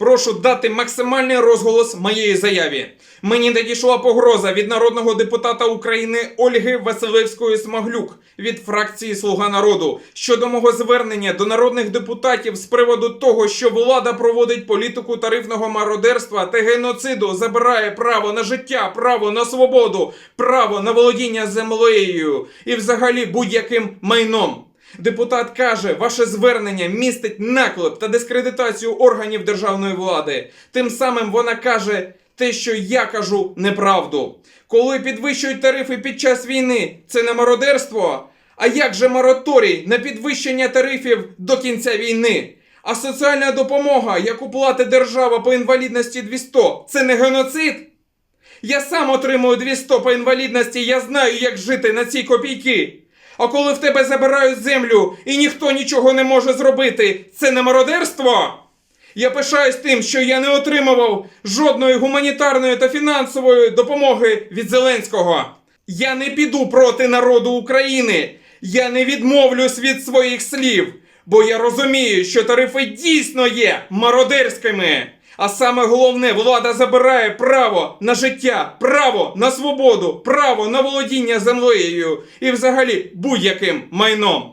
Прошу дати максимальний розголос моєї заяві. Мені надійшла погроза від народного депутата України Ольги Василевської Смаглюк від фракції Слуга народу щодо мого звернення до народних депутатів з приводу того, що влада проводить політику тарифного мародерства та геноциду, забирає право на життя, право на свободу, право на володіння землею і взагалі будь-яким майном. Депутат каже, ваше звернення містить наклеп та дискредитацію органів державної влади. Тим самим вона каже те, що я кажу неправду. Коли підвищують тарифи під час війни, це не мародерство. А як же мораторій на підвищення тарифів до кінця війни? А соціальна допомога, яку платить держава по інвалідності 200, це не геноцид? Я сам отримую 200 по інвалідності, я знаю, як жити на ці копійки. А коли в тебе забирають землю і ніхто нічого не може зробити, це не мародерство? Я пишаюсь тим, що я не отримував жодної гуманітарної та фінансової допомоги від Зеленського. Я не піду проти народу України. Я не відмовлюсь від своїх слів, бо я розумію, що тарифи дійсно є мародерськими. А саме головне, влада забирає право на життя, право на свободу, право на володіння землею і взагалі будь-яким майном.